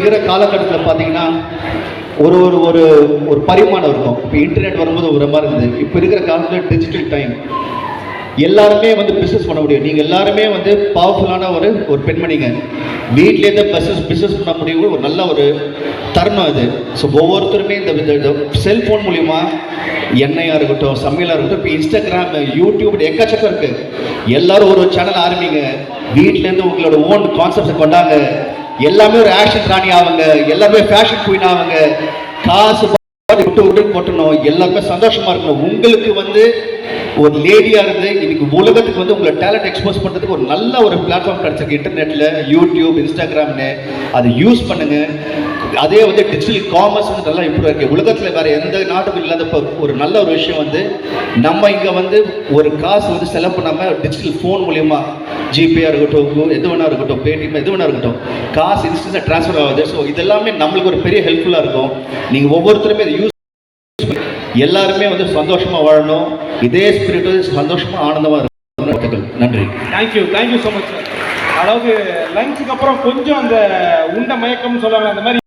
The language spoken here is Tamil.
இருக்கிற காலகட்டத்தில் பார்த்தீங்கன்னா ஒரு ஒரு ஒரு ஒரு பரிமாணம் இருக்கும். இப்போ இன்டர்நெட் வரும்போது ஒரு மாதிரி இருந்தது. இப்போ இருக்கிற காலத்தில் டிஜிட்டல் டைம் எல்லாருமே வந்து பிஸ்னஸ் பண்ண முடியும். நீங்கள் எல்லாருமே வந்து பவர்ஃபுல்லான ஒரு ஒரு பெண்மணிங்க. வீட்டிலேருந்து பிஸ்னஸ் பிஸ்னஸ் பண்ண முடியும் ஒரு நல்ல ஒரு தருணம் இது ஸோ ஒவ்வொருத்தருமே இந்த செல்ஃபோன் மூலிமா எண்ணெயாக இருக்கட்டும் சமையலாக இருக்கட்டும் இப்போ இன்ஸ்டாகிராம் யூடியூப் எக்கச்சக்கம் இருக்குது எல்லாரும் ஒரு சேனல் ஆரம்பிங்க. வீட்டிலேருந்து உங்களோட ஓன் கான்செப்டை கொண்டாங்க. எல்லாமே ஒரு ஆக்ஷன் ராணி ஆகுங்க எல்லாமே ஃபேஷன் குயின் ஆவாங்க. காசு விட்டு விட்டு கொட்டணும் எல்லாமே சந்தோஷமா இருக்கணும். உங்களுக்கு வந்து ஒரு லேடியா இருந்து இன்னைக்கு உலகத்துக்கு வந்து உங்களை டேலண்ட் எக்ஸ்போஸ் பண்றதுக்கு ஒரு நல்ல ஒரு பிளாட்ஃபார்ம் கிடைச்சிருக்கு. இன்டர்நெட்ல யூடியூப் இன்ஸ்டாகிராம்னு அதை யூஸ் பண்ணுங்க. அதே வந்து டிஜிட்டல் காமர்ஸ் வந்து நல்லா இம்ப்ரூவ் இருக்கு? உலகத்தில் வேற எந்த நாட்டுக்கும் இல்லாத ஒரு நல்ல ஒரு விஷயம் வந்து நம்ம இங்கே வந்து ஒரு காசு வந்து செலவு பண்ணாம டிஜிட்டல் ஃபோன் மூலியமா ஜிபேயாக இருக்கட்டும் எது வேணா இருக்கட்டும் பேடிஎம் எது வேணா இருக்கட்டும் காசு இன்ஸ்டன்ஸாக ட்ரான்ஸ்ஃபர் ஆகுது. ஸோ இதெல்லாமே நம்மளுக்கு ஒரு பெரிய ஹெல்ப்ஃபுல்லாக இருக்கும். நீங்கள் ஒவ்வொருத்தருமே இதை யூஸ் எல்லாருமே வந்து சந்தோஷமாக வாழணும். இதே ஸ்பிரிட் சந்தோஷமாக ஆனந்தமாக இருக்கணும். வாழ்த்துக்கள். நன்றி. Thank you thank you so much sir அதாவது லஞ்சுக்கு அப்புறம் கொஞ்சம் அந்த உண்ட மயக்கம்னு சொல்லுவாங்க அந்த மாதிரி